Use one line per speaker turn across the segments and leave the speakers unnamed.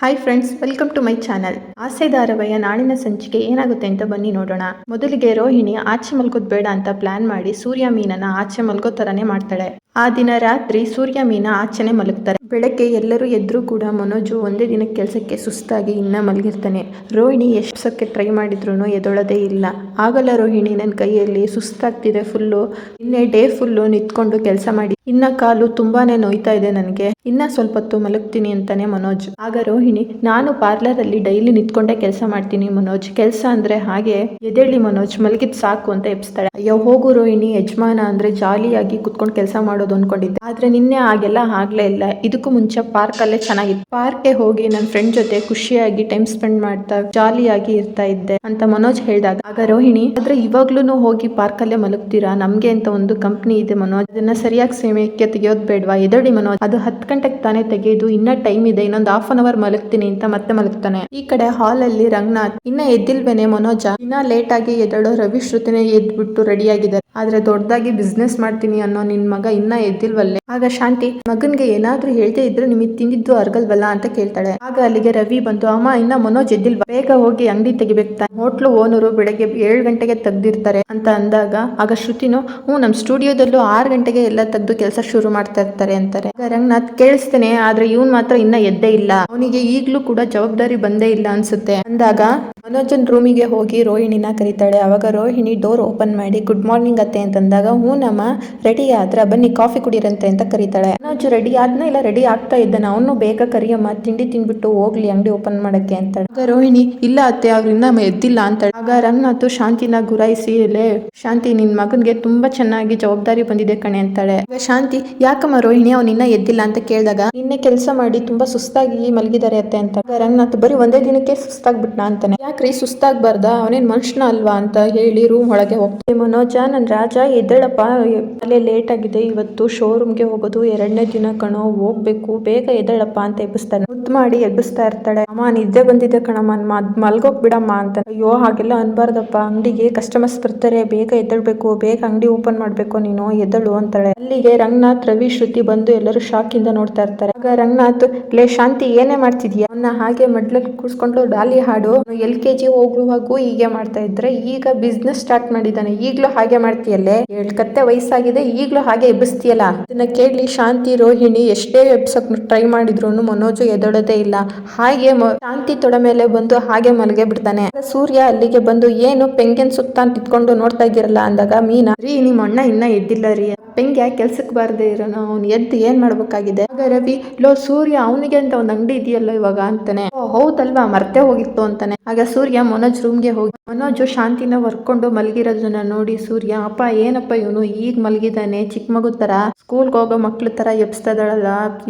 Hi friends welcome to my channel Aase ಧಾರಾವಾಹಿಯ ನಾಳಿನ ಸಂಚಿಕೆ ಏನಾಗುತ್ತೆ ಅಂತ ಬನ್ನಿ ನೋಡೋಣ. ಮೊದಲಿಗೆ ರೋಹಿಣಿ ಆಚೆ ಮಲ್ಕೋದ್ ಬೇಡ ಅಂತ ಪ್ಲಾನ್ ಮಾಡಿ ಸೂರ್ಯ ಮೀನನ್ನ ಆಚೆ ಮಲ್ಕೋ ತರನೇ ಮಾಡ್ತಾಳೆ. ಆ ದಿನ ರಾತ್ರಿ ಸೂರ್ಯ ಮೀನ ಆಚೆನೆ ಮಲಗ್ತಾರೆ. ಬೆಳಗ್ಗೆ ಎಲ್ಲರೂ ಎದ್ರು ಕೂಡ ಮನೋಜು ಒಂದೇ ದಿನ ಕೆಲಸಕ್ಕೆ ಸುಸ್ತಾಗಿ ಇನ್ನ ಮಲಗಿರ್ತಾನೆ. ರೋಹಿಣಿ ಎಷ್ಟಕ್ಕೆ ಟ್ರೈ ಮಾಡಿದ್ರು ಎದೊಳದೇ ಇಲ್ಲ. ಆಗಲ್ಲ ರೋಹಿಣಿ ನನ್ನ ಕೈಯಲ್ಲಿ ಸುಸ್ತಾಗ್ತಿದೆ ಫುಲ್ಲು. ಇನ್ನೇ ಡೇ ಫುಲ್ಲು ನಿಂತ್ಕೊಂಡು ಕೆಲಸ ಮಾಡಿ. ಇನ್ನ ಕಾಲು ತುಂಬಾನೇ ನೋಯ್ತಾ ಇದೆ ನನಗೆ. ಇನ್ನ ಸ್ವಲ್ಪ ಹೊತ್ತು ಮಲಗ್ತೀನಿ ಅಂತಾನೆ ಮನೋಜ್. ಆಗ ರೋಹಿಣಿ, ನಾನು ಪಾರ್ಲರ್ ಅಲ್ಲಿ ಡೈಲಿ ನಿಂತ್ಕೊಂಡೇ ಕೆಲಸ ಮಾಡ್ತೀನಿ ಮನೋಜ್. ಕೆಲಸ ಅಂದ್ರೆ ಹಾಗೆ ಎದೇಳಿ ಮನೋಜ್ ಮಲಗಿದ್ ಸಾಕು ಅಂತ ಎಪ್ಸ್ತಾಳೆ ಅಯ್ಯೋ, ಹೋಗು ರೋಹಿಣಿ, ಯಜಮಾನ ಅಂದ್ರೆ ಜಾಲಿಯಾಗಿ ಕುತ್ಕೊಂಡು ಕೆಲಸ ಮಾಡೋದು ಅನ್ಕೊಂಡಿದ್ದೆ. ಆದ್ರೆ ನಿನ್ನೆ ಹಾಗೆಲ್ಲ ಆಗ್ಲೇ ಇಲ್ಲ. ಇದಕ್ಕೂ ಮುಂಚೆ ಪಾರ್ಕ್ ಅಲ್ಲೇ ಚೆನ್ನಾಗಿತ್ತು. ಪಾರ್ಕ್ಗೆ ಹೋಗಿ ನನ್ನ ಫ್ರೆಂಡ್ ಜೊತೆ ಖುಷಿಯಾಗಿ ಟೈಮ್ ಸ್ಪೆಂಡ್ ಮಾಡ್ತಾ ಜಾಲಿಯಾಗಿ ಇರ್ತಾ ಇದ್ದೆ ಅಂತ ಮನೋಜ್ ಹೇಳಿದಾಗ. ಆಗ ರೋಹಿಣಿ, ಆದ್ರೆ ಇವಾಗ್ಲೂ ಹೋಗಿ ಪಾರ್ಕ್ ಅಲ್ಲೇ ಮಲಗ್ತೀರಾ? ನಮ್ಗೆ ಅಂತ ಒಂದು ಕಂಪ್ನಿ ಇದೆ ಮನೋಜ್. ಅದನ್ನ ಸರಿಯಾಗಿ ಸಮಯಕ್ಕೆ ತೆಗೆಯೋದ್ ಬೇಡವಾ? ಎದಡಿ ಮನೋಜ್. ಅದು ಹತ್ತು ಗಂಟೆಗೆ ತಾನೇ ತೆಗೆಯೋದು ಇನ್ನ ಟೈಮ್ ಇದೆ, ಇನ್ನೊಂದು ಹಾಫ್ ಅನ್ ಅವರ್ ಮಲಗ್ತೀನಿ ಅಂತ ಮತ್ತೆ ಮಲಗ್ತಾನೆ. ಈ ಕಡೆ ಹಾಲ್ ಅಲ್ಲಿ ರಂಗನಾಥ್, ಇನ್ನ ಎದ್ದಿಲ್ವೇನೆ ಮನೋಜ? ಇನ್ನ ಲೇಟ್ ಆಗಿ ಎದ್ದಳೋ ರವಿ ಶ್ರುತಿನೇ ಎದ್ಬಿಟ್ಟು ರೆಡಿ ಆಗಿದ್ದಾರೆ. ಆದ್ರೆ ದೊಡ್ಡದಾಗಿ ಬಿಸ್ನೆಸ್ ಮಾಡ್ತೀನಿ ಅನ್ನೋ ನಿನ್ ಮಗ ಇನ್ನ ಎದ್ದಿಲ್ವಲ್ಲೇ? ಆಗ ಶಾಂತಿ, ಮಗನ್ಗೆ ಏನಾದ್ರೂ ಹೇಳ್ದೆ ಇದ್ರೆ ನಿಮಗೆ ತಿಂದಿದ್ದು ಅರ್ಗಲ್ವಲ್ಲ ಅಂತ ಕೇಳ್ತಾಳೆ. ಆಗ ಅಲ್ಲಿಗೆ ರವಿ ಬಂದು, ಅಮ್ಮ, ಇನ್ನ ಮನೋಜ್ ಎದ್ದಿಲ್ವಾ? ಬೇಗ ಹೋಗಿ ಅಂಗಡಿ ತೆಗಿಬೇಕು ಹೋಟ್ಲು ಓನರು ಬೆಳಗ್ಗೆ ಏಳು ಗಂಟೆಗೆ ತೆಗ್ದಿರ್ತಾರೆ, ಅಂತ ಅಂದಾಗ, ಆಗ ಶ್ರುತಿನು, ಹ್ಞೂ ನಮ್ಮ ಸ್ಟುಡಿಯೋದಲ್ಲೂ ಆರು ಗಂಟೆಗೆ ಎಲ್ಲ ತೆಗ್ದು ಕೆಲಸ ಶುರು ಮಾಡ್ತಾ ಇರ್ತಾರೆ, ಅಂತಾರೆ. ರಂಗನಾಥ್, ಕೇಳಿಸ್ತೇನೆ, ಆದ್ರೆ ಇವನ್ ಮಾತ್ರ ಇನ್ನ ಎದ್ದೇ ಇಲ್ಲ. ಅವನಿಗೆ ಈಗ್ಲೂ ಕೂಡ ಜವಾಬ್ದಾರಿ ಬಂದೇ ಇಲ್ಲ ಅನ್ಸುತ್ತೆ. ಅಂದಾಗ ಮನೋಜನ್ ರೂಮಿಗೆ ಹೋಗಿ ರೋಹಿಣಿನ ಕರೀತಾಳೆ. ಅವಾಗ ರೋಹಿಣಿ ಡೋರ್ ಓಪನ್ ಮಾಡಿ, ಗುಡ್ ಮಾರ್ನಿಂಗ್ ಅತ್ತೆ ಅಂತಂದಾಗ ಹೂನಮ್ಮ ರೆಡಿ ಆದ್ರ ಬನ್ನಿ ಕಾಫಿ ಕುಡಿರಂತೆ ಅಂತ ಕರೀತಾಳೆ. ಮನೋಜ್, ರೆಡಿ ಆದ್ನ ಇಲ್ಲ ರೆಡಿ ಆಗ್ತಾ ಇದ್ದಾನ, ಅವನು ಬೇಗ ಕರಿಯಮ್ಮ, ತಿಂಡಿ ತಿನ್ಬಿಟ್ಟು ಹೋಗ್ಲಿ, ಅಂಗಡಿ ಓಪನ್ ಮಾಡಕ್ಕೆ ಆಗ ರೋಹಿಣಿ, ಇಲ್ಲ ಅತ್ತೆ, ಅವ್ರಿಂದ ಎದ್ದಿಲ್ಲ ಅಂತಾಳೆ. ಆಗ ರಂಗನಾಥ್ ಶಾಂತಿನ ಗುರಾಯಿಸಿ, ಲೇ, ಶಾಂತಿ, ನಿನ್ ಮಗನ್ಗೆ ತುಂಬಾ ಚೆನ್ನಾಗಿ ಜವಾಬ್ದಾರಿ ಬಂದಿದೆ ಕಣೆ ಅಂತಾಳೆ. ಶಾಂತಿ, ಯಾಕಮ್ಮ ರೋಹಿಣಿ ಅವನಿನ್ನ ಎದ್ದಿಲ್ಲ ಅಂತ ಕೇಳಿದಾಗ, ನಿನ್ನೆ ಕೆಲಸ ಮಾಡಿ ತುಂಬಾ ಸುಸ್ತಾಗಿ ಮಲಗಿದ್ದಾರೆ ಅತ್ತೆ ಅಂತ ರಂಗನಾಥ್, ಬರೀ ಒಂದೇ ದಿನಕ್ಕೆ ಸುಸ್ತಾಗ್ಬಿಟ್ನ ಅಂತಾನೆ. ಯಾಕ್ರಿ ಸುಸ್ತಾಗ್ಬಾರ್ದ ಅವನೇನ್ ಮನುಷ್ಯನ ಅಲ್ವಾ ಅಂತ ಹೇಳಿ ರೂಮ್ ಒಳಗೆ ಹೋಗ್ತೀನಿ. ಮನೋಜ ನನ್ ರಾಜ, ಎದ್ದೇಳಪ್ಪ. ಅಲ್ಲೇ ಲೇಟ್ ಆಗಿದೆ. ಇವತ್ತು ಶೋರೂಮ್ಗೆ ಹೋಗೋದು. ಎರಡನೇ ದಿನ ಕಣೋ, ಹೋಗ್ಬೇಕು. ಬೇಗ ಎದ್ದೇಳಪ್ಪ ಅಂತ ಎಬ್ಬಿಸ್ತಾನೆ. ಮುದ್ದು ಮಾಡಿ ಎಬ್ಬಿಸ್ತಾ ಇರ್ತಾಳೆ. ಅಮ್ಮ, ನಿದ್ದೆ ಬಂದಿದೆ ಕಣಮ್ಮ. ಅದ್ ಮಲ್ಗೋಗ್ ಬಿಡಮ್ಮ ಅಂತ. ಅಯ್ಯೋ, ಹಾಗೆಲ್ಲ ಅನ್ಬಾರ್ದಪ್ಪ. ಅಂಗಡಿಗೆ ಕಸ್ಟಮರ್ಸ್ ಬರ್ತಾರೆ. ಬೇಗ ಎದ್ದೇಳ್ಬೇಕು. ಬೇಗ ಅಂಗಡಿ ಓಪನ್ ಮಾಡ್ಬೇಕು ನೀನು. ಎದ್ದಳು ಅಂತಾಳೆ. ಅಲ್ಲಿಗೆ ರಂಗನಾಥ್, ರವಿ, ಶ್ರುತಿ ಬಂದು ಎಲ್ಲರೂ ಶಾಕ್ ಇಂದ ನೋಡ್ತಾ ಇರ್ತಾರೆ. ಆಗ ರಂಗನಾಥ್, ಲೇ ಶಾಂತಿ, ಏನೇ ಮಾಡ್ತಿದ್ಯಾ? ಅವನ್ನ ಹಾಗೆ ಮಡ್ಲಕ್ ಕೂರ್ಸ್ಕೊಂಡು ಡಾಲಿ ಹಾಡು. ಎಲ್ ಕೆ ಜಿ ಹೋಗುವಾಗೂ ಹೀಗೆ ಮಾಡ್ತಾ ಇದ್ರೆ ಈಗ ಬಿಸ್ನೆಸ್ ಸ್ಟಾರ್ಟ್ ಮಾಡಿದ್ದಾನೆ. ಈಗಲೂ ಹಾಗೆ ಮಾಡ್ತೀಯಲ್ಲೇ? ಹೇಳ್ಕತ್ತೆ ಕತ್ತೆ ವಯಸ್ಸಾಗಿದೆ, ಈಗಲೂ ಹಾಗೆ ಎಬ್ಬಿಸ್ತೀಯಲ್ಲ? ಅದನ್ನ ಕೇಳಿ ಶಾಂತಿ, ರೋಹಿಣಿ ಎಷ್ಟೇ ಎಬ್ಸಕ್ ಟ್ರೈ ಮಾಡಿದ್ರು ಮನೋಜು ಎದೊಡೋದೇ ಇಲ್ಲ. ಹಾಗೆ ಶಾಂತಿ ತೊಡ ಮೇಲೆ ಬಂದು ಹಾಗೆ ಮಲಗೆ ಬಿಡ್ತಾನೆ. ಸೂರ್ಯ ಅಲ್ಲಿಗೆ ಬಂದು, ಏನು ಪೆಂಗೆನ್ ಸುತ್ತ ನಿಂತ್ಕೊಂಡು ನೋಡ್ತಾ ಇದ್ದೀರಲ್ಲ? ಅಂದಾಗ, ಮೀನಾ, ರೀ ನಿಮ್ಮ ಅಣ್ಣ ಇನ್ನ ಎದ್ದಿಲ್ಲ ರೀ. ಪೆಂಗ್ಯ ಕೆಲ್ಸಕ್ಕೆ ಬಾರದೆ ಇರೋನು, ಅವ್ನು ಎದ್ದು ಏನ್ ಮಾಡಬೇಕಾಗಿದೆ? ಆಗ ರವಿ, ಲೋ ಸೂರ್ಯ, ಅವನಿಗೆ ಅಂತ ಒಂದು ಅಂಗಡಿ ಇದೆಯಲ್ಲ ಇವಾಗ ಅಂತಾನೆ. ಓ, ಹೌದಲ್ವಾ, ಮರ್ತೆ ಹೋಗಿತ್ತು ಅಂತಾನೆ. ಆಗ ಸೂರ್ಯ ಮನೋಜ್ ರೂಮ್ಗೆ ಹೋಗಿ ಮನೋಜ್ ಶಾಂತಿನ ಹೊರ್ಕೊಂಡು ಮಲಗಿರೋದನ್ನ ನೋಡಿ ಸೂರ್ಯ, ಅಪ್ಪ, ಏನಪ್ಪ ಇವನು? ಈಗ ಮಲಗಿದಾನೆ ಚಿಕ್ಕ ಮಗು ತರ. ಸ್ಕೂಲ್ಗೆ ಹೋಗೋ ಮಕ್ಳ ತರ ಎಬ್ಸ್ತಾ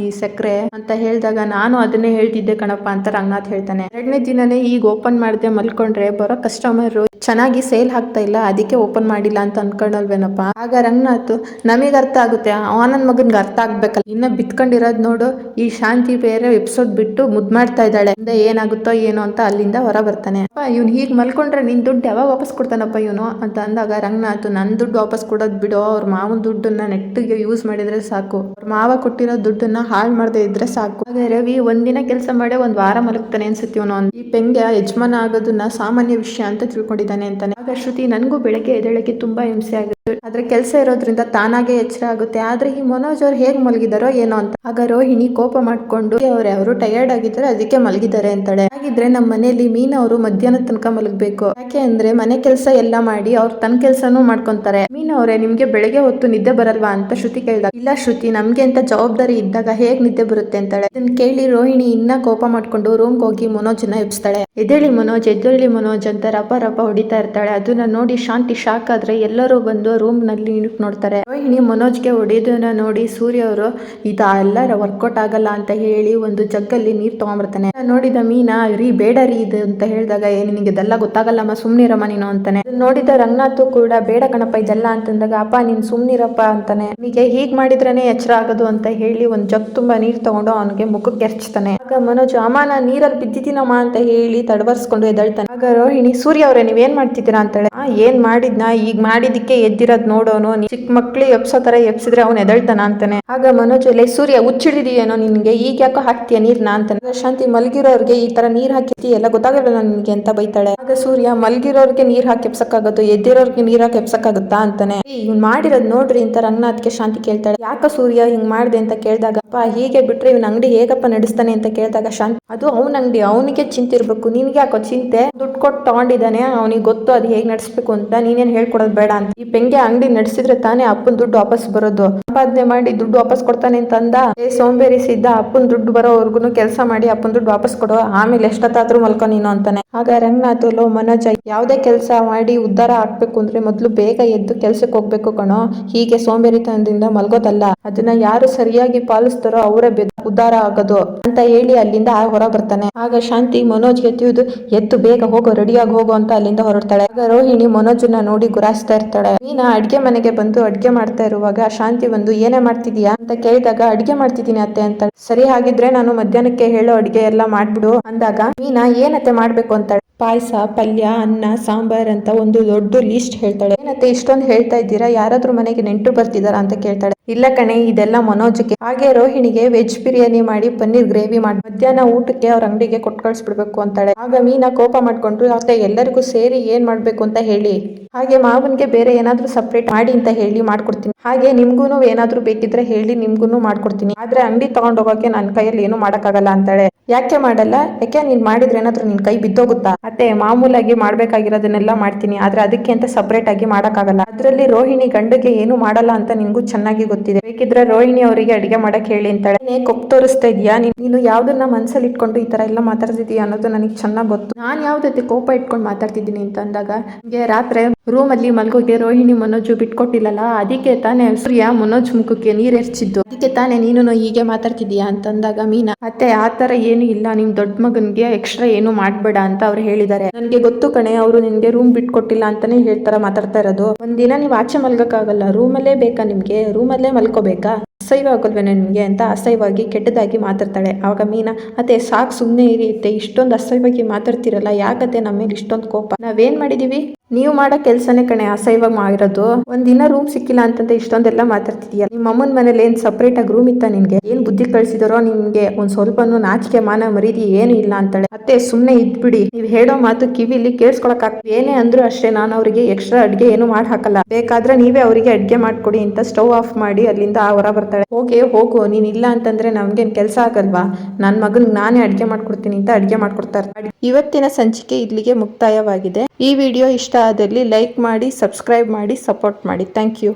ಈ ಸಕ್ಕರೆ ಅಂತ ಹೇಳಿದಾಗ, ನಾನು ಅದನ್ನೇ ಹೇಳ್ತಿದ್ದೆ ಕಣಪ್ಪ ಅಂತ ರಂಗನಾಥ್ ಹೇಳ್ತಾನೆ. ಎರಡನೇ ದಿನನೇ ಈಗ ಓಪನ್ ಮಾಡದೆ ಮಲ್ಕೊಂಡ್ರೆ ಬರೋ ಕಸ್ಟಮರ್ ಚೆನ್ನಾಗಿ ಸೇಲ್ ಆಗ್ತಾ ಇಲ್ಲ, ಅದಕ್ಕೆ ಓಪನ್ ಮಾಡಿಲ್ಲ ಅಂತ ಅನ್ಕೊಂಡಲ್ವೇನಪ್ಪ? ಆಗ ರಂಗನಾಥ್, ನಮಗೆ ಅರ್ಥ ಆಗುತ್ತೆ. ಆನಂದ್ ಮಗನ್ಗೆ ಅರ್ಥ ಆಗ್ಬೇಕಲ್ಲ. ಇನ್ನ ಬಿತ್ಕೊಂಡಿರೋದ್ ನೋಡು. ಈ ಶಾಂತಿ ಬೇರೆ ಎಪ್ಸೋದ್ ಬಿಟ್ಟು ಮುದ್ ಮಾಡ್ತಾ ಇದ್ದಾಳೆ. ಮುಂದೆ ಏನಾಗುತ್ತೋ ಏನೋ ಅಂತ ಅಲ್ಲಿಂದ ಹೊರ ಬರ್ತಾನೆ ಅಪ್ಪ, ಇವ್ನು ಹೀಗ್ ಮಲ್ಕೊಂಡ್ರೆ ನಿನ್ ದುಡ್ಡು ಯಾವಾಗ ವಾಪಸ್ ಕೊಡ್ತಾನಪ್ಪ ಇವನು? ಅಂತ ಅಂದಾಗ ರಂಗನಾಥ್ ನನ್ ದುಡ್ಡು ವಾಪಸ್ ಕೊಡೋದು ಬಿಡೋ. ಅವ್ರ ಮಾವನ ದುಡ್ಡನ್ನ ನೆಟ್ಟಿಗೆ ಯೂಸ್ ಮಾಡಿದ್ರೆ ಸಾಕು. ಅವ್ರ ಮಾವ ಕೊಟ್ಟಿರೋ ದುಡ್ಡನ್ನ ಹಾಳು ಮಾಡದೆ ಇದ್ರೆ ಸಾಕು. ಆಗ ರವಿ ಒಂದಿನ ಕೆಲಸ ಮಾಡಿ ಒಂದು ವಾರ ಮಲಗ್ತಾನೆ ಅನ್ಸುತ್ತೆ ಇವನು. ಈ ಪೆಂಗ್ಯ ಯಜಮಾನ ಆಗೋದನ್ನ ಸಾಮಾನ್ಯ ವಿಷಯ ಅಂತ ತಿಳ್ಕೊಂಡಿದ್ದಾನೆ ಅಂತಾನೆ. ಆಗ ಶ್ರುತಿ ನನಗೂ ಬೆಳಗ್ಗೆ ಎದ್ದೇಳಕ್ಕೆ ತುಂಬಾ ಹಿಂಸೆ ಆಗುತ್ತೆ. ಆದ್ರೆ ಕೆಲಸ ಇರೋದ್ರಿಂದ ತಾನಾಗೆ ಎಚ್ಚರ ಆಗುತ್ತೆ. ಆದ್ರೆ ಈ ಮನೋಜ್ ಅವ್ರು ಹೇಗೆ ಮಲಗಿದಾರೋ ಏನೋ ಅಂತ. ಆಗ ರೋಹಿಣಿ ಕೋಪ ಮಾಡ್ಕೊಂಡು, ಅವ್ರು, ಅವರು ಟಯರ್ಡ್ ಆಗಿದ್ದಾರೆ, ಅದಕ್ಕೆ ಮಲಗಿದ್ದಾರೆ ಅಂತಾಳೆ. ಹಾಗಿದ್ರೆ ನಮ್ಮ ಮನೆಯಲ್ಲಿ ಮೀನಾ ಅವರು ಮಧ್ಯಾಹ್ನ ತನಕ ಮಲಗಬೇಕು. ಯಾಕೆ ಅಂದ್ರೆ ಮನೆ ಕೆಲಸ ಎಲ್ಲ ಮಾಡಿ ಅವ್ರು ತನ್ನ ಕೆಲಸನೂ ಮಾಡ್ಕೊಂತಾರೆ. ಮೀನಾ ಅವರೇ, ನಿಮ್ಗೆ ಬೆಳಗ್ಗೆ ಹೊತ್ತು ನಿದ್ದೆ ಬರಲ್ವಾ? ಅಂತ ಶ್ರುತಿ ಕೇಳಿದಾಗ, ಇಲ್ಲ ಶ್ರುತಿ, ನಮ್ಗೆ ಅಂತ ಜವಾಬ್ದಾರಿ ಇದ್ದಾಗ ಹೇಗ್ ನಿದ್ದೆ ಬರುತ್ತೆ? ಅಂತಾಳೆ. ಅದನ್ನ ಕೇಳಿ ರೋಹಿಣಿ ಇನ್ನ ಕೋಪ ಮಾಡ್ಕೊಂಡು ರೂಮ್ಗೆ ಹೋಗಿ ಮನೋಜನ ಎಬ್ಸ್ತಾಳೆ. ಎದ್ದೇಳಿ ಮನೋಜ್ ಎದ್ದೇಳಿ ಮನೋಜ್ ಅಂತ ರಪ ರಪ ಹೊಡಿತಾ ಇರ್ತಾಳೆ. ಅದನ್ನ ನೋಡಿ ಶಾಂತಿ ಶಾಕ್ ಆದ್ರೆ ಎಲ್ಲರೂ ಬಂದು ರೂಮ್ನಲ್ಲಿ ಇಣುಕ್ ನೋಡ್ತಾರೆ. ರೋಹಿಣಿ ಮನೋಜ್ಗೆ ಹೊಡೆಯೋದನ್ನ ನೋಡಿ ಸೂರ್ಯ ಅವರು ಇದೆಲ್ಲ ವರ್ಕೌಟ್ ಆಗಲ್ಲ ಅಂತ ಹೇಳಿ ಒಂದು ಜಗ್ಗಲ್ಲಿ ನೀರ್ ತಗೊಂಡ್ಬರ್ತಾನೆ. ನೋಡಿದ ಮೀನಾ ರೀ ಬೇಡ ರೀ ಇದು ಅಂತ ಹೇಳಿದಾಗ ನಿನಗೆ ಇದೆಲ್ಲ ಗೊತ್ತಾಗಲ್ಲಮ್ಮ, ಸುಮ್ನಿರಮ್ಮ ನೀನು ಅಂತಾನೆ. ನೋಡಿದ ರಂಗನಾಥ್ ಕೂಡ, ಬೇಡ ಕಣಪ್ಪ, ಇದೆಲ್ಲ ಅಂತಂದಾಗ, ಅಪ್ಪ, ನೀನ್ ಸುಮ್ನಿರಪ್ಪ ಅಂತಾನೆ. ನಿಮಗೆ ಹೀಗ್ ಮಾಡಿದ್ರೇನೆ ಎಚ್ಚರ ಆಗೋದು ಅಂತ ಹೇಳಿ ಒಂದ್ ಜಗ್ ತುಂಬಾ ನೀರ್ ತಗೊಂಡು ಅವನಿಗೆ ಮುಖಕ್ಕೆ ಎರಚ್ತಾನೆ. ಆಗ ಮನೋಜ್, ಅಮ್ಮ ನಾ ನೀರಲ್ಲಿ ಬಿದ್ದಿದ್ದೀನಮ್ಮ ಅಂತ ಹೇಳಿ ತಡವರ್ಸ್ಕೊಂಡು ಎದಳ್ತಾನೆ ಆಗ ರೋಹಿಣಿ, ಸೂರ್ಯ ಅವರೇ, ನೀವೇನ್ ಮಾಡ್ತಿದ್ದೀರಾ? ಅಂತಾಳೆ ಏನ್ ಮಾಡಿದ್ನ? ಈಗ ಮಾಡಿದಕ್ಕೆ ಎದ್ದಿರೋದ್ ನೋಡೋನು ಚಿಕ್ಕ ಮಕ್ಳು ಎಪ್ಸೋ ತರ ಎಪ್ಸಿದ್ರೆ ಅವ್ನು ಎದಳ್ತಾನ ಅಂತಾನೆ. ಆಗ ಮನೋಜ್ ಎಲೆ ಸೂರ್ಯ ಹುಚ್ಚಿಡಿದೆಯೇನೋ ನಿನ್ಗೆ? ಈಗ ಯಾಕೋ ಹಾಕ್ತೀಯ ನೀರ್ನ? ಅಂತಾನೆ. ಶಾಂತಿ ಮಲ್ಗಿರೋರ್ಗೆ, ಈ ತರ ನೀರ್ ಹಾಕಿರ್ತಿ ಎಲ್ಲ ಗೊತ್ತಾಗಲ್ಲ ನಿನ್ಗೆ? ಅಂತ ಬೈತಾಳೆ. ಆಗ ಸೂರ್ಯ, ಮಲ್ಗಿರೋರ್ಗೆ ನೀರ್ ಹಾಕಿ ಎಪ್ಸಕ್ಕಾಗತ್ತು ಎದ್ದಿರೋರ್ಗೆ ನೀರ್ ಹಾಕಿ ಎಪ್ಸಕ್ಕಾಗತ್ತಾ ಅಂತಾನೆ. ಇವ್ನ್ ಮಾಡಿರೋದ್ ನೋಡ್ರಿ ಅಂತ ರಂಗನಾಥ್ಗೆ ಶಾಂತಿ ಕೇಳ್ತಾಳೆ. ಯಾಕ ಸೂರ್ಯ ಹಿಂಗ್ ಮಾಡ್ದೆ? ಅಂತ ಕೇಳಿದಾಗ ಅಪ್ಪ, ಹೀಗೆ ಬಿಟ್ರೆ ಇವ್ನ ಅಂಗಡಿ ಹೇಗಪ್ಪ ನಡೆಸ್ತಾನೆ ಅಂತ ಕೇಳಿದಾಗ ಶಾಂತ್ ಅದು ಅವನ ಅಂಗಡಿ, ಅವನಿಗೆ ಚಿಂತೆ ಇರ್ಬೇಕು. ನಿನ್ಗೆ ಯಾಕೋ ಚಿಂತೆ? ದುಡ್ಡು ಕೊಟ್ಟು ತಗೊಂಡಿದ್ದಾನೆ, ಅವನಿಗೆ ಗೊತ್ತು ಅದು ಹೇಗೆ ನಡೆಸ್ಬೇಕು ಅಂತ. ನೀನೇನು ಹೇಳ್ಕೊಡೋದು ಬೇಡ ಅಂತ. ಈ ಪೆಂಗೆ ಅಂಗಡಿ ನಡೆಸಿದ್ರೆ ತಾನೇ ಅಪ್ಪನ ದುಡ್ಡು ವಾಪಸ್ ಬರೋದು. ಸಂಪಾದನೆ ಮಾಡಿ ದುಡ್ಡು ವಾಪಸ್ ಕೊಡ್ತಾನೆ ಅಂತ ಅಂದ ಏ ಸೋಂಬೇರಿ ಸಿದ್ದ ಅಪ್ಪನ ದುಡ್ಡು ಬರೋವರೆಗೂ ಕೆಲಸ ಮಾಡಿ ಅಪ್ಪನ ದುಡ್ಡು ವಾಪಸ್ ಕೊಡು. ಆಮೇಲೆ ಎಷ್ಟೊತ್ತಾದ್ರೂ ಮಲ್ಕೊ ನೀನು ಅಂತಾನೆ. ಆಗ ರಂಗನಾಥ ಲೋ ಮನೋಜ ಯಾವುದೇ ಕೆಲಸ ಮಾಡಿ ಉದ್ಧಾರ ಆಗ್ಬೇಕು ಅಂದ್ರೆ ಮೊದ್ಲು ಬೇಗ ಎದ್ದು ಕೆಲ್ಸಕ್ಕೆ ಹೋಗ್ಬೇಕು ಕಣೋ. ಹೀಗೆ ಸೋಂಬೇರಿತನದಿಂದ ಮಲ್ಗೋದಲ್ಲ. ಅದನ್ನ ಯಾರು ಸರಿಯಾಗಿ ಪಾಲಿಸ್ತಾರೋ? ಅವರೇ ಉದ್ಧಾರ ಆಗೋದು ಅಂತ ಹೇಳಿ ಅಲ್ಲಿಂದ ಹೊರ ಬರ್ತಾನೆ ಆಗ ಶಾಂತಿ ಮನೋಜ್ಗೆ ತಿಳಿದು, ಎದ್ದು ಬೇಗ ಹೋಗೋ, ರೆಡಿಯಾಗಿ ಹೋಗೋ ಅಂತ ಅಲ್ಲಿಂದ ಹೊರಡ್ತಾಳೆ. ಆಗ ರೋಹಿಣಿ ಮನೋಜನ್ನ ನೋಡಿ ಗುರಾಯಿಸ್ತಾ ಇರ್ತಾಳೆ. ಮೀನಾ ಅಡ್ಗೆ ಮನೆಗೆ ಬಂದು ಅಡ್ಗೆ ಮಾಡ್ತಾ ಇರುವಾಗ ಶಾಂತಿ ಬಂದು, ಏನೇ ಮಾಡ್ತಿದೀಯಾ ಅಂತ ಕೇಳಿದಾಗ, ಅಡ್ಗೆ ಮಾಡ್ತಿದ್ದೀನಿ ಅತ್ತೆ ಅಂತ ಸರಿ ಹಾಗಿದ್ರೆ ನಾನು ಮಧ್ಯಾಹ್ನಕ್ಕೆ ಹೇಳೋ ಅಡ್ಗೆ ಎಲ್ಲ ಮಾಡ್ಬಿಡು ಅಂದಾಗ ಮೀನಾ ಏನತ್ತೆ ಮಾಡ್ಬೇಕು ಅಂತಾಳೆ. ಪಾಯಸ, ಪಲ್ಯ, ಅನ್ನ, ಸಾಂಬಾರ್ ಅಂತ ಒಂದು ದೊಡ್ಡ ಲಿಸ್ಟ್ ಹೇಳ್ತಾಳೆ. ಏನತ್ತೆ ಇಷ್ಟೊಂದು ಹೇಳ್ತಾ ಇದ್ದೀರಾ? ಯಾರಾದ್ರೂ ಮನೆಗೆ ನೆಂಟರು ಬರ್ತಿದಾರಾ ಅಂತ ಕೇಳ್ತಾಳೆ. ಇಲ್ಲ ಕಣೆ, ಇದೆಲ್ಲ ಮನೋಜಕ್ಕೆ. ಹಾಗೆ ರೋಹಿಣಿಗೆ ವೆಜ್ ಬಿರಿಯಾನಿ ಮಾಡಿ ಪನ್ನೀರ್ ಗ್ರೇವಿ ಮಾಡಿ ಮಧ್ಯಾಹ್ನ ಊಟಕ್ಕೆ ಅವ್ರ ಅಂಗಡಿಗೆ ಕೊಟ್ಟು ಕಳಿಸ್ಬಿಡ್ಬೇಕು ಅಂತಾಳೆ. ಆಗ ಮೀನಾ ಕೋಪ ಮಾಡ್ಕೊಂಡ್ರು, ಅತ್ತೆ, ಎಲ್ಲರಿಗೂ ಸೇರಿ ಏನ್ ಮಾಡ್ಬೇಕು ಅಂತ ಹೇಳಿ. ಹಾಗೆ ಮಾವನ್ಗೆ ಬೇರೆ ಏನಾದ್ರೂ ಸಪ್ರೇಟ್ ಮಾಡಿ ಅಂತ ಹೇಳಿ ಮಾಡ್ಕೊಡ್ತೀನಿ. ಹಾಗೆ ನಿಮ್ಗೂನು ಏನಾದ್ರೂ ಬೇಕಿದ್ರೆ ಹೇಳಿ, ನಿಮ್ಗೂನು ಮಾಡ್ಕೊಡ್ತೀನಿ. ಆದ್ರೆ ಅಂಗಡಿ ತಗೊಂಡೋಗಕ್ಕೆ ನನ್ನ ಕೈಯಲ್ಲಿ ಏನು ಮಾಡಕ್ಕಾಗಲ್ಲ ಅಂತಾಳೆ. ಯಾಕೆ ಮಾಡಲ್ಲ? ಯಾಕೆ ನೀನ್ ಮಾಡಿದ್ರೆ ಏನಾದ್ರೂ ನಿನ್ ಕೈ ಬಿದ್ದೋಗುತ್ತಾ? ಅತ್ತೆ, ಮಾಮೂಲಾಗಿ ಮಾಡ್ಬೇಕಾಗಿರೋದನ್ನೆಲ್ಲ ಮಾಡ್ತೀನಿ, ಆದ್ರೆ ಅದಕ್ಕೆ ಅಂತ ಸಪ್ರೇಟ್ ಆಗಿ ಮಾಡಕ್ಕಾಗಲ್ಲ. ಅದ್ರಲ್ಲಿ ರೋಹಿಣಿ ಗಂಡಗೆ ಏನು ಮಾಡಲ್ಲ ಅಂತ ನಿನ್ಗೂ ಚೆನ್ನಾಗಿ ಗೊತ್ತಿದೆ. ಬೇಕಿದ್ರೆ ರೋಹಿಣಿ ಅವರಿಗೆ ಅಡಿಗೆ ಮಾಡಕ್ ಹೇಳಿ ಅಂತಾಳೆ. ನೇ ಕೊಪ್ ತೋರಿಸ್ತಾ ಇದೀಯಾ? ನೀನ್- ನೀನು ಯಾವ್ದನ್ನ ಮನ್ಸಲ್ಲಿ ಇಟ್ಕೊಂಡು ಈ ತರ ಎಲ್ಲ ಮಾತಾಡ್ತಿದೀಯ ಅನ್ನೋದು ನನಗೆ ಚೆನ್ನಾಗಿ ಗೊತ್ತು. ನಾನ್ ಯಾವ್ದತ್ತೆ ಕೋಪ ಇಟ್ಕೊಂಡು ಮಾತಾಡ್ತಿದ್ದೀನಿ ಅಂತ ಅಂದಾಗ ನಿಮಗೆ ರಾತ್ರಿ ರೂಮ್ ಅಲ್ಲಿ ಮಲ್ಗೋಗೆ ರೋಹಿಣಿ ಮನೋಜು ಬಿಟ್ಕೊಟ್ಟಿಲ್ಲಲ್ಲ, ಅದಕ್ಕೆ ತಾನೇ ಸೂರ್ಯ ಮನೋಜ್ ಮುಖಕ್ಕೆ ನೀರ್ ಎರ್ಚಿದ್ದು. ಅದಕ್ಕೆ ತಾನೇ ನೀನು ಹೀಗೆ ಮಾತಾಡ್ತಿದ್ಯಾ ಅಂತಂದಾಗ ಮೀನಾ, ಅತ್ತೆ, ಆ ತರ ಇಲ್ಲ, ನಿಮ್ ದೊಡ್ಡ ಮಗನಿಗೆ ಎಕ್ಸ್ಟ್ರಾ ಏನು ಮಾಡಬೇಡ ಅಂತ ಅವ್ರು ಹೇಳಿದ್ದಾರೆ. ನನಗೆ ಗೊತ್ತು ಕಣೆ, ಅವರು ನಿಮಗೆ ರೂಮ್ ಬಿಟ್ಕೊಟ್ಟಿಲ್ಲ ಅಂತಾನೆ ಹೇಳ್ತಾರ ಮಾತಾಡ್ತಾ ಇರೋದು. ಒಂದಿನ ನೀವು ಆಚೆ ಮಲ್ಗಕ್ಕಾಗಲ್ಲ ರೂಮಲ್ಲೇ ಬೇಕಾ ನಿಮ್ಗೆ? ರೂಮಲ್ಲೇ ಮಲ್ಕೋಬೇಕಾ? ಅಸಹ್ಯ ಆಗೋಲ್ವೇನೆ ನಿಮಗೆ ಅಂತ ಅಸಹ್ಯವಾಗಿ ಕೆಟ್ಟದಾಗಿ ಮಾತಾಡ್ತಾಳೆ. ಆವಾಗ ಮೀನಾ, ಅತ್ತೆ ಸಾಕು ಸುಮ್ಮನೆ ಇರಿಯುತ್ತೆ ಇಷ್ಟೊಂದು ಅಸಹ್ಯವಾಗಿ ಮಾತಾಡ್ತಿರಲ್ಲ, ಯಾಕತ್ತೆ ನಮ್ಮ ಮೇಲೆ ಇಷ್ಟೊಂದು ಕೋಪ? ನಾವೇನ್ ಮಾಡಿದೀವಿ? ನೀವು ಮಾಡೋ ಕೆಲಸನೇ ಕಣೆ, ಅಸಹ್ಯವಾಗಿ ಮಾಡಿರೋದು. ಒಂದಿನ ರೂಮ್ ಸಿಕ್ಕಿಲ್ಲ ಅಂತಂದ್ರೆ ಇಷ್ಟೊಂದೆಲ್ಲ ಮಾತಾಡ್ತಿದೀಯ. ನಿಮ್ಮ ಅಮ್ಮನ ಮನೇಲಿ ಏನ್ ಸಪ್ರೇಟ್ ಆಗಿ ರೂಮ್ ಇತ್ತ ನಿನ್ಗೆ? ಏನ್ ಬುದ್ಧಿ ಕಳಿಸಿದಾರೋ ನಿಮ್ಗೆ? ಒಂದ್ ಸ್ವಲ್ಪನೂ ನಾಚಿಕೆ, ಮಾನ ಮರೀದಿ ಏನು ಇಲ್ಲ ಅಂತಾಳೆ. ಅತ್ತೆ ಸುಮ್ನೆ ಇದ್ಬಿಡಿ. ನೀವ್ ಹೇಳೋ ಮಾತು ಕಿವಿಲಿ ಕೇಳಿಸ್ಕೊಳಕ್ ಏನೇ ಅಂದ್ರೂ ಅಷ್ಟೇ, ನಾನು ಅವರಿಗೆ ಎಕ್ಸ್ಟ್ರಾ ಅಡ್ಗೆ ಏನು ಮಾಡಿ ಹಾಕಲ್ಲ ಬೇಕಾದ್ರೆ ನೀವೇ ಅವರಿಗೆ ಅಡ್ಗೆ ಮಾಡ್ಕೊಡಿ ಅಂತ ಸ್ಟವ್ ಆಫ್ ಮಾಡಿ ಅಲ್ಲಿಂದ ಹೊರ ಬರ್ತಾಳೆ ಹೋಗಿ, ಹೋಗು, ನೀನ್ ಇಲ್ಲ ಅಂತಂದ್ರೆ ನಮ್ಗೇನ್ ಕೆಲಸ ಆಗಲ್ವಾ? ನನ್ ಮಗನ್ ನಾನೇ ಅಡ್ಗೆ ಮಾಡ್ಕೊಡ್ತೀನಿ ಅಂತ ಅಡ್ಗೆ ಮಾಡ್ಕೊಡ್ತಾರೆ ಇವತ್ತಿನ ಸಂಚಿಕೆ ಇಲ್ಲಿಗೆ ಮುಕ್ತಾಯವಾಗಿದೆ. ಈ ವಿಡಿಯೋ ಇಷ್ಟ ಆದಲ್ಲಿ ಲೈಕ್ ಮಾಡಿ, ಸಬ್ಸ್ಕ್ರೈಬ್ ಮಾಡಿ, ಸಪೋರ್ಟ್ ಮಾಡಿ. Thank you.